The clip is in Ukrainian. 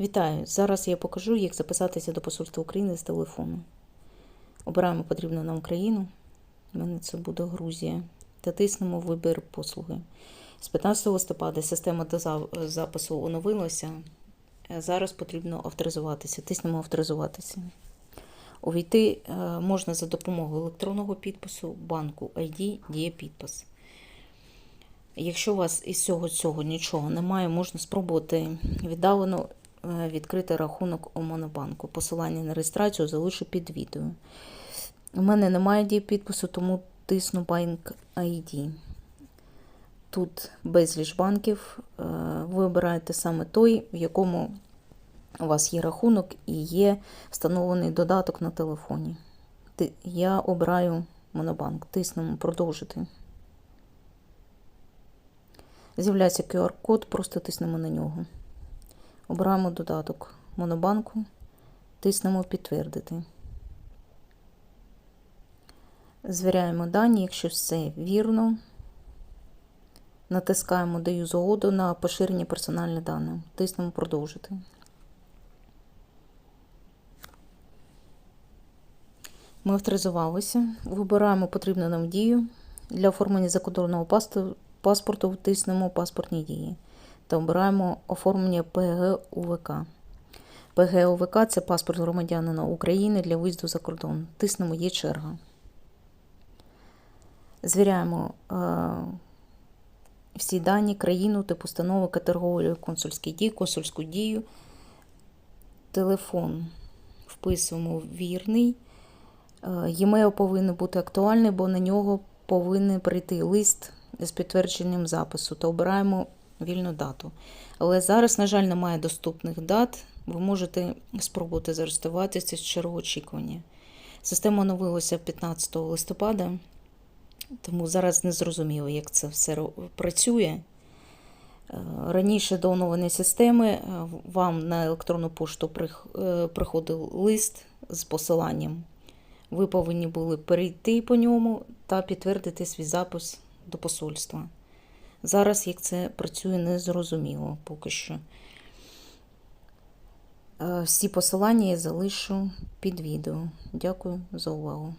Вітаю! Зараз я покажу, як записатися до Посольства України з телефону. Обираємо потрібну нам країну. У мене це буде Грузія. Та тиснемо вибір послуги. З 15 листопада система доза- запису оновилася. Зараз потрібно авторизуватися. Тиснемо авторизуватися. Увійти е, можна за допомогою електронного підпису, банку ID, діє підпис. Якщо у вас із цього цього нічого немає, можна спробувати віддалено відкрити рахунок у Монобанку. Посилання на реєстрацію залишу під відео. У мене немає дії підпису, тому тисну Bank ID. Тут безліч банків. Е, Ви обираєте саме той, в якому у вас є рахунок і є встановлений додаток на телефоні. Я обираю Монобанк. Тиснемо продовжити. З'являється QR-код, просто тиснемо на нього. Обираємо додаток Монобанку, тиснемо підтвердити. Звіряємо дані, якщо все вірно. Натискаємо Даю згоду на поширення персональних даних. Тиснемо продовжити. Ми авторизувалися. Вибираємо потрібну нам дію. Для оформлення закордонного паспорту тиснемо паспортні дії та обираємо оформлення ПГ УВК. ПГ УВК це паспорт громадянина України для виїзду за кордон. Тиснемо Є черга. Звіряємо е, всі дані, країну, тип установи, категорію консульські дії, консульську дію. Телефон вписуємо вірний. Е, Емейл повинен бути актуальний, бо на нього повинен прийти лист з підтвердженням запису та обираємо вільну дату. Але зараз, на жаль, немає доступних дат. Ви можете спробувати зареєструватися з чергу очікування. Система оновилася 15 листопада, тому зараз не зрозуміло, як це все працює. Е, Раніше до оновлення системи е, вам на електронну пошту е, приходив лист з посиланням. Ви повинні були перейти по ньому та підтвердити свій запис до посольства. Зараз, як це працює, не зрозуміло поки що. Е, Всі посилання я залишу під відео. Дякую за увагу.